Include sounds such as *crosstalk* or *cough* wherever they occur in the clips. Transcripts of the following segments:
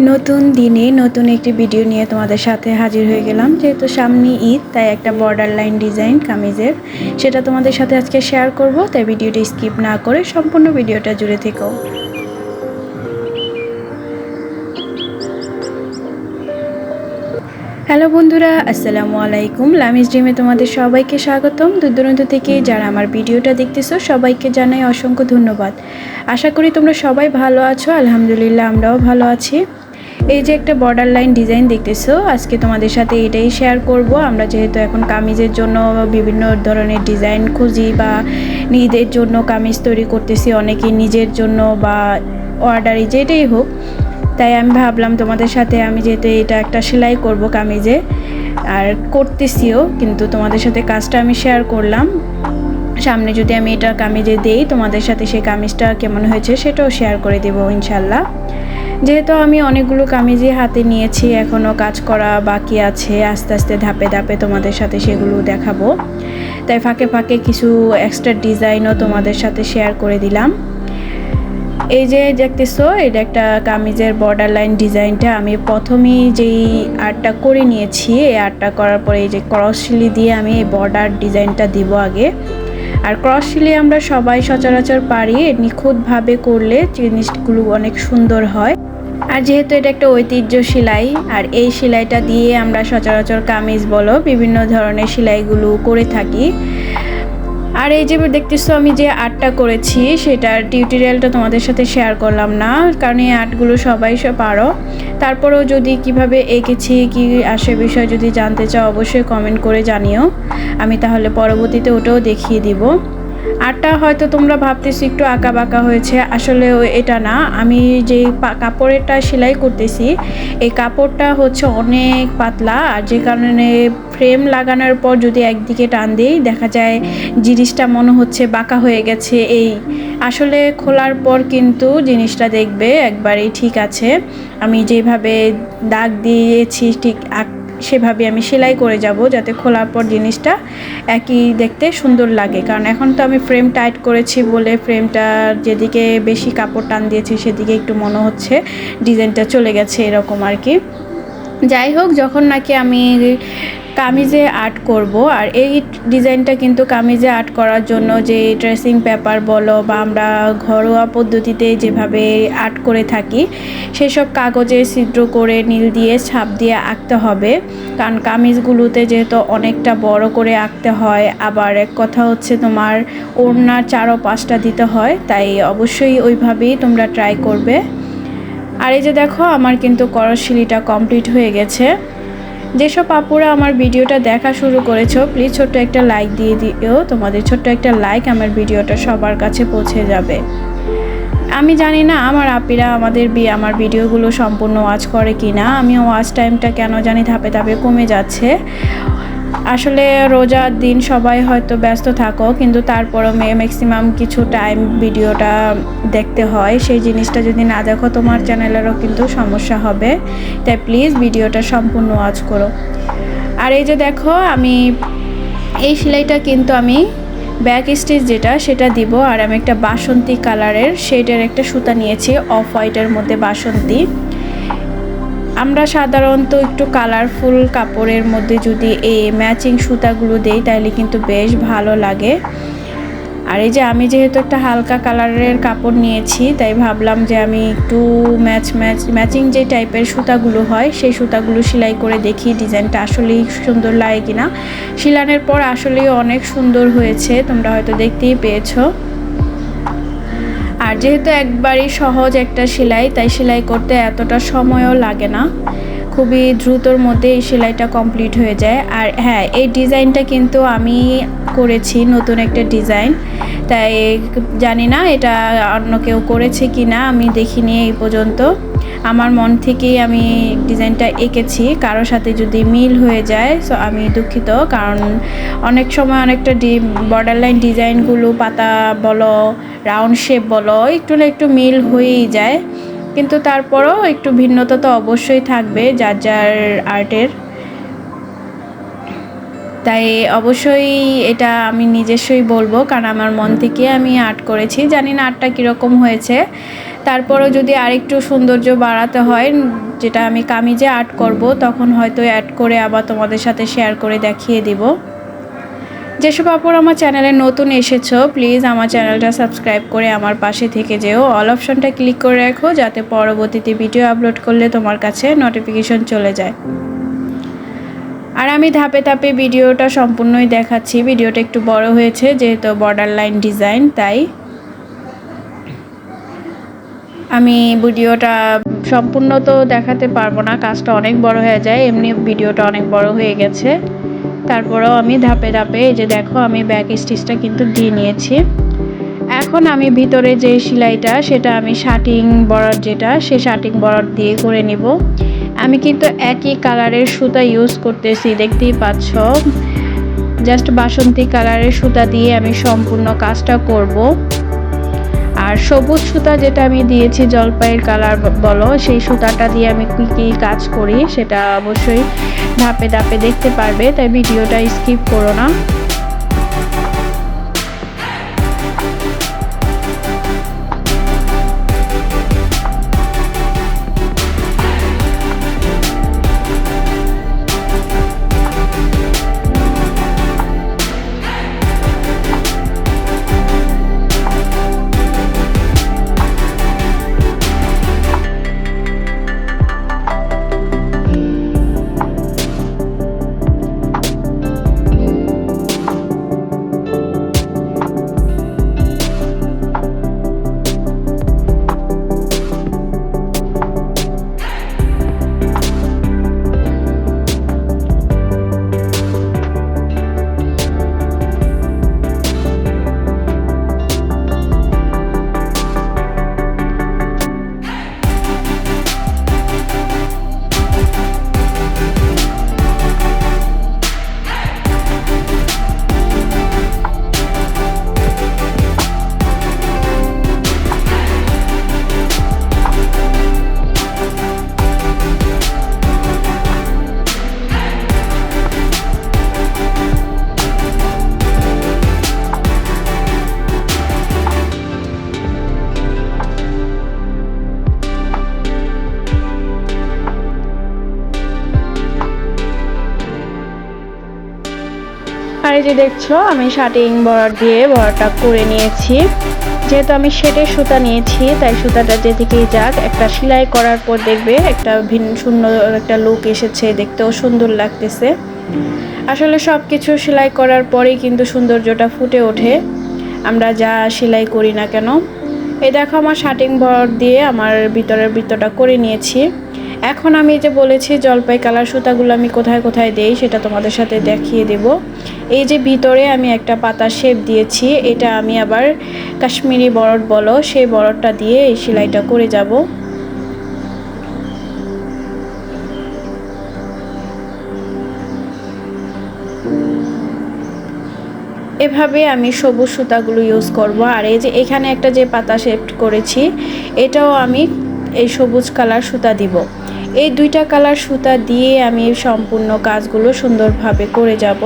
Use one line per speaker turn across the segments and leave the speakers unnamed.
নতুন দিনে নতুন একটি ভিডিও নিয়ে তোমাদের সাথে হাজির হয়ে গেলাম। যেহেতু সামনে ঈদ, তাই একটা বর্ডার লাইন ডিজাইন কামিজের সেটা তোমাদের সাথে আজকে শেয়ার করব। তাই ভিডিওটি স্কিপ না করে সম্পূর্ণ ভিডিওটা জুড়ে থেকো। হ্যালো বন্ধুরা, আসসালামু আলাইকুম। লামিজ ড্রিমে তোমাদের সবাইকে স্বাগতম। দূর দূরান্ত থেকে যারা আমার ভিডিওটা দেখতেছো, সবাইকে জানাই অসংখ্য ধন্যবাদ। আশা করি তোমরা সবাই ভালো আছো। আলহামদুলিল্লাহ, আমরাও ভালো আছি। এই যে একটা বর্ডার লাইন ডিজাইন দেখতেছো, আজকে তোমাদের সাথে এটাই শেয়ার করব। আমরা যেহেতু এখন কামিজের জন্য বিভিন্ন ধরনের ডিজাইন খুঁজি বা নিজেদের জন্য কামিজ তৈরি করতেছি, অনেকে নিজের জন্য বা অর্ডারি যেটাই হোক, তাই আমি ভাবলাম তোমাদের সাথে আমি যেহেতু এটা একটা সেলাই করব কামিজে, আর করতেছিও, কিন্তু তোমাদের সাথে কাজটা আমি শেয়ার করলাম। সামনে যদি আমি এটা কামিজে দেই, তোমাদের সাথে সেই কামিজটা কেমন হয়েছে সেটাও শেয়ার করে দেবো ইনশাল্লাহ। যেহেতু আমি অনেকগুলো কামিজই হাতে নিয়েছি এখনও কাজ করা বাকি আছে, আস্তে আস্তে ধাপে ধাপে তোমাদের সাথে সেগুলো দেখাবো। তাই ফাঁকে ফাঁকে কিছু এক্সট্রা ডিজাইনও তোমাদের সাথে শেয়ার করে দিলাম। এই যে দেখতেছো, এটা একটা কামিজের বর্ডার লাইন ডিজাইনটা আমি প্রথমেই যেই আর্টটা করে নিয়েছি, এই আর্টটা করার পরে এই যে ক্রস শিলি দিয়ে আমি এই বর্ডার ডিজাইনটা দিব আগে। আর ক্রস শিলি আমরা সবাই সচরাচর পারি, নিখুঁতভাবে করলে জিনিসগুলো অনেক সুন্দর হয়। আর যেহেতু এটা একটা ঐতিহ্য সেলাই, আর এই সেলাইটা দিয়ে আমরা সচরাচর কামিজ বলো বিভিন্ন ধরনের সেলাইগুলো করে থাকি। আর এই যে দেখতেছো আমি যে আর্টটা করেছি, সেটার টিউটোরিয়ালটা তোমাদের সাথে শেয়ার করলাম না, কারণ এই আর্টগুলো সবাই সব পারো। তারপরেও যদি কীভাবে এঁকেছি, কি আসে বিষয় যদি জানতে চাও, অবশ্যই কমেন্ট করে জানিও। আমি তাহলে পরবর্তীতে ওটাও দেখিয়ে দিব। আরটা হয়তো তোমরা ভাবতেছি একটু আঁকা বাঁকা হয়েছে, আসলে এটা না। আমি যে কাপড়েরটা সেলাই করতেছি, এই কাপড়টা হচ্ছে অনেক পাতলা, আর যে কারণে ফ্রেম লাগানোর পর যদি একদিকে টান দিই, দেখা যায় জিনিসটা মনে হচ্ছে বাঁকা হয়ে গেছে এই। আসলে খোলার পর কিন্তু জিনিসটা দেখবে, একবারেই ঠিক আছে। আমি যেভাবে দাগ দিয়েছি, ঠিক সেভাবে আমি সেলাই করে যাব যাতে খোলার পর জিনিসটা একই দেখতে সুন্দর লাগে। কারণ এখন তো আমি ফ্রেম টাইট করেছি বলে ফ্রেমটা যেদিকে বেশি কাপড় টান দিয়েছি সেদিকে একটু মনে হচ্ছে ডিজাইনটা চলে গেছে এরকম আর কি। যাই হোক, যখন নাকি আমি কামিজে আর্ট করব। আর এই ডিজাইনটা কিন্তু কামিজে আর্ট করার জন্য যে ড্রেসিং পেপার বলো বা আমরা ঘরোয়া পদ্ধতিতে যেভাবে আর্ট করে থাকি, সেসব কাগজে ছিদ্র করে, নীল দিয়ে ছাপ দিয়ে আঁকতে হবে। কারণ কামিজগুলোতে যেহেতু অনেকটা বড় করে আঁকতে হয়, আবার এক কথা হচ্ছে তোমার ওড়নার চারো পাঁচটা দিতে হয়, তাই অবশ্যই ওইভাবেই তোমরা ট্রাই করবে। আর এই যে দেখো, আমার কিন্তু করশিলিটা কমপ্লিট হয়ে গেছে। যেসব আপুরা আমার ভিডিওটা দেখা শুরু করেছ প্লিজ ছোট্ট একটা লাইক দিয়ে দিও। তোমাদের ছোট্ট একটা লাইক আমার ভিডিওটা সবার কাছে পৌঁছে যাবে। আমি জানি না আমার আপিরা আমাদের আমার ভিডিওগুলো সম্পূর্ণ ওয়াচ করে কি না আমি ওয়াচ টাইমটা কেন জানি ধাপে ধাপে কমে যাচ্ছে। আসলে রোজার দিন সবাই হয়তো ব্যস্ত থাকো, কিন্তু তারপরও মেয়ে ম্যাক্সিমাম কিছু টাইম ভিডিওটা দেখতে হয়। সেই জিনিসটা যদি না দেখো, তোমার চ্যানেলেরও কিন্তু সমস্যা হবে। তাই প্লিজ ভিডিওটা সম্পূর্ণ ওয়াচ করো। আর এই যে দেখো, আমি এই সেলাইটা কিন্তু আমি ব্যাক স্টিচ যেটা, সেটা দিব। আর আমি একটা বাসন্তী কালারের শেডের একটা সুতা নিয়েছি অফ হোয়াইটের মধ্যে বাসন্তী। আমরা সাধারণত একটু কালারফুল কাপড়ের মধ্যে যদি এই ম্যাচিং সুতাগুলো দেই তাহলে কিন্তু বেশ ভালো লাগে। আর এই যে আমি যেহেতু একটা হালকা কালারের কাপড় নিয়েছি, তাই ভাবলাম যে আমি একটু ম্যাচ ম্যাচ ম্যাচিং যে টাইপের সুতাগুলো হয়, সেই সুতাগুলো সেলাই করে দেখি, ডিজাইনটা আসলেই সুন্দর লাগে কিনা। শিলানের পর আসলেই অনেক সুন্দর হয়েছে, তোমরা হয়তো দেখতেই পেয়েছ। আর যেহেতু একবারই সহজ একটা সেলাই, তাই সেলাই করতে এতটা সময়ও লাগে না। খুবই দ্রুতর মধ্যে এই সেলাইটা কমপ্লিট হয়ে যায়। আর হ্যাঁ এই ডিজাইনটা কিন্তু আমি করেছি, নতুন একটা ডিজাইন। তাই জানি না এটা অন্য কেউ করেছে কি না আমি দেখিনি এই পর্যন্ত। আমার মন থেকেই আমি ডিজাইনটা এঁকেছি। কারোর সাথে যদি মিল হয়ে যায় সো আমি দুঃখিত। কারণ অনেক সময় অনেকটা ডি বর্ডার লাইন ডিজাইনগুলো পাতা বলো রাউন্ড শেপ বলো, একটু না একটু মিল হয়েই যায়। কিন্তু তারপরও একটু ভিন্নতা তো অবশ্যই থাকবে যার যার আর্টের। তাই অবশ্যই এটা আমি নিজস্বই বলব, কারণ আমার মন থেকে আমি আর্ট করেছি। জানি না আর্টটা কীরকম হয়েছে। তারপরও যদি আরেকটু সৌন্দর্য বাড়াতে হয় যেটা আমি কামিজে আর্ট করব তখন হয়তো অ্যাড করে আবার তোমাদের সাথে শেয়ার করে দেখিয়ে দিব। যেসব আপুর আমার চ্যানেলে নতুন এসেছ প্লিজ আমার চ্যানেলটা সাবস্ক্রাইব করে আমার পাশে থেকে যেও। অল অপশনটা ক্লিক করে রাখো যাতে পরবর্তীতে ভিডিও আপলোড করলে তোমার কাছে নোটিফিকেশন চলে যায়। আর আমি ধাপে ধাপে ভিডিওটা সম্পূর্ণই দেখাচ্ছি। ভিডিওটা একটু বড় হয়েছে যেহেতু বর্ডার লাইন ডিজাইন তাই আমি ভিডিওটা সম্পূর্ণ তো দেখাতে পারব না, কাজটা অনেক বড় হয়ে যায়, এমনি ভিডিওটা অনেক বড় হয়ে গেছে। তারপরেও আমি ধাপে ধাপে এই যে দেখো, আমি ব্যাক স্টিচটা কিন্তু দিয়ে নিয়েছি। এখন আমি ভিতরে যে সেলাইটা, সেটা আমি শার্টিং বরাদ যেটা, সে শার্টিং বরাদ দিয়ে করে নিব। আমি কিন্তু একই কালারের সুতা ইউজ করতেছি, দেখতেই পাচ্ছ। জাস্ট বাসন্তী কালারের সুতা দিয়ে আমি সম্পূর্ণ কাজটা করব। আর সবুজ সুতা যেটা আমি দিয়েছি জলপাইয়ের কালার বলো, সেই সুতাটা দিয়ে আমি কী কী কাজ করি সেটা অবশ্যই ধাপে ধাপে দেখতে পারবে, তাই ভিডিওটা স্কিপ করো না। এই যে দেখছ, আমি শার্টিং বর্ডার দিয়ে বর্ডারটা করে নিয়েছি। যেহেতু আমি শেডের সুতা নিয়েছি, তাই সুতাটা যেদিকেই যাক, একটা সেলাই করার পর দেখবে একটা ভিন্ন সুন্দর একটা লুক এসেছে, দেখতেও সুন্দর লাগতেছে। আসলে সব কিছু সেলাই করার পরেই কিন্তু সৌন্দর্যটা ফুটে ওঠে। আমরা যা সেলাই করি না কেন। এই দেখো, আমার শার্টিং বর্ড দিয়ে আমার ভিতরের বৃত্তটা করে নিয়েছি। এখন আমি যে বলেছি জলপাই কালার সুতাগুলো আমি কোথায় কোথায় দেই, সেটা তোমাদের সাথে দেখিয়ে দেব। এই যে ভিতরে আমি একটা পাতা শেপ দিয়েছি, এটা আমি আবার কাশ্মীরি বরট বলো, সেই বরটটা দিয়ে এই সেলাইটা করে যাব। এভাবে আমি সবুজ সুতাগুলো ইউজ করব, আর এই যে এখানে একটা যে পাতা শেপ করেছি, এটাও আমি এই সবুজ কালার সুতা দিব। এই দুইটা কালার সুতা দিয়ে আমি সম্পূর্ণ কাজগুলো সুন্দরভাবে করে যাব।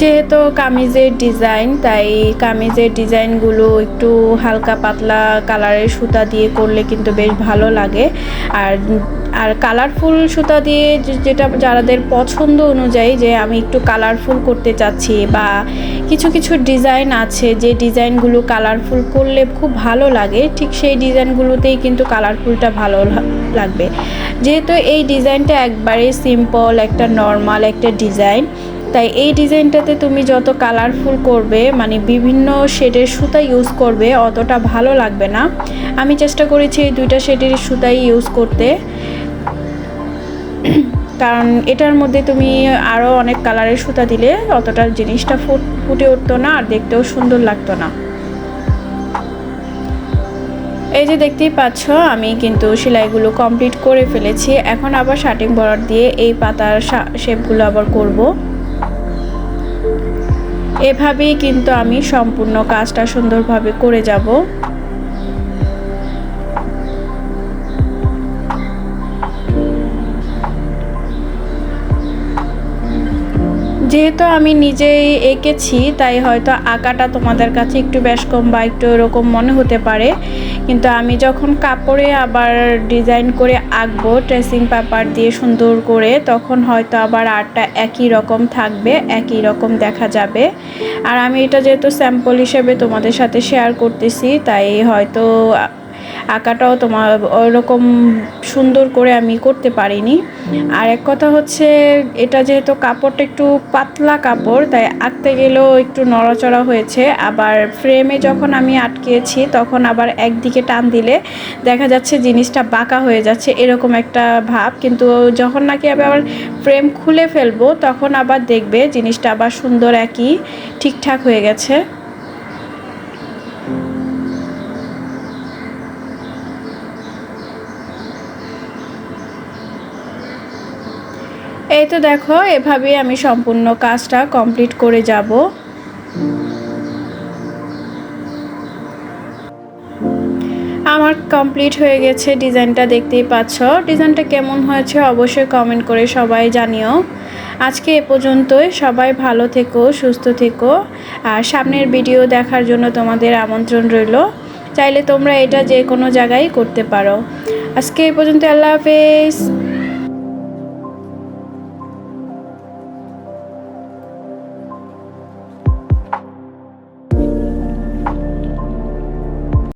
যেহেতু কামিজের ডিজাইন, তাই কামিজের ডিজাইনগুলো একটু হালকা পাতলা কালারের সুতা দিয়ে করলে কিন্তু বেশ ভালো লাগে। আর আর কালারফুল সুতা দিয়ে যেটা যারাদের পছন্দ অনুযায়ী যে, আমি একটু কালারফুল করতে চাচ্ছি বা কিছু কিছু ডিজাইন আছে যে ডিজাইনগুলো কালারফুল করলে খুব ভালো লাগে, ঠিক সেই ডিজাইনগুলোতেই কিন্তু কালারফুলটা ভালো লাগবে। যেহেতু এই ডিজাইনটা একবারে সিম্পল একটা নর্মাল একটা ডিজাইন তাই এই ডিজাইনটাতে তুমি যত কালারফুল করবে মানে বিভিন্ন শেডের সুতা ইউজ করবে, অতটা ভালো লাগবে না। আমি চেষ্টা করেছি এই দুইটা শেডের সুতাই ইউজ করতে। *clears throat* কারণ এটার মধ্যে তুমি আরও অনেক কালারের সুতা দিলে, অতটা জিনিসটা ফুটে উঠতো না আর দেখতেও সুন্দর লাগতো না। এই যে দেখতেই পাচ্ছ, আমি কিন্তু সেলাইগুলো কমপ্লিট করে ফেলেছি। এখন আবার শার্টিং বর্ডার দিয়ে এই পাতার শেপগুলো আবার করব। এভাবেই কিন্তু আমি সম্পূর্ণ কাজটা সুন্দরভাবে করে যাব। যেহেতু আমি নিজেই এঁকেছি, তাই হয়তো আঁকাটা তোমাদের কাছে একটু বেশ কম বা একটু এরকম মনে হতে পারে। কিন্তু আমি যখন কাপড়ে আবার ডিজাইন করে আঁকবো ট্রেসিং পেপার দিয়ে সুন্দর করে, তখন হয়তো আবার আর্টটা একই রকম থাকবে, একই রকম দেখা যাবে। আর আমি এটা যেহেতু স্যাম্পল হিসেবে তোমাদের সাথে শেয়ার করতেছি, তাই হয়তো আঁকাটাও তোমার ওরকম সুন্দর করে আমি করতে পারিনি। আর এক কথা হচ্ছে, এটা যেহেতু কাপড়টা একটু পাতলা কাপড়, তাই আঁকতে গেলেও একটু নড়াচড়া হয়েছে। আবার ফ্রেমে যখন আমি আটকেছি, তখন আবার একদিকে টান দিলে দেখা যাচ্ছে জিনিসটা বাঁকা হয়ে যাচ্ছে, এরকম একটা ভাব। কিন্তু যখন নাকি আবার ফ্রেম খুলে ফেলব, তখন আবার দেখবে জিনিসটা আবার সুন্দর একই ঠিকঠাক হয়ে গেছে। তো দেখো, এভাবেই আমি সম্পূর্ণ কাজটা কমপ্লিট করে যাব। আমার কমপ্লিট হয়ে গেছে ডিজাইনটা, দেখতেই পাচ্ছ। ডিজাইনটা কেমন হয়েছে অবশ্যই কমেন্ট করে সবাই জানিও। আজকে এ পর্যন্তই, সবাই ভালো থেকো, সুস্থ থেকো। আর সামনের ভিডিও দেখার জন্য তোমাদের আমন্ত্রণ রইল। চাইলে তোমরা এটা যে কোনো জায়গায় করতে পারো। আজকে এই পর্যন্ত আল্লাহ হাফেজ।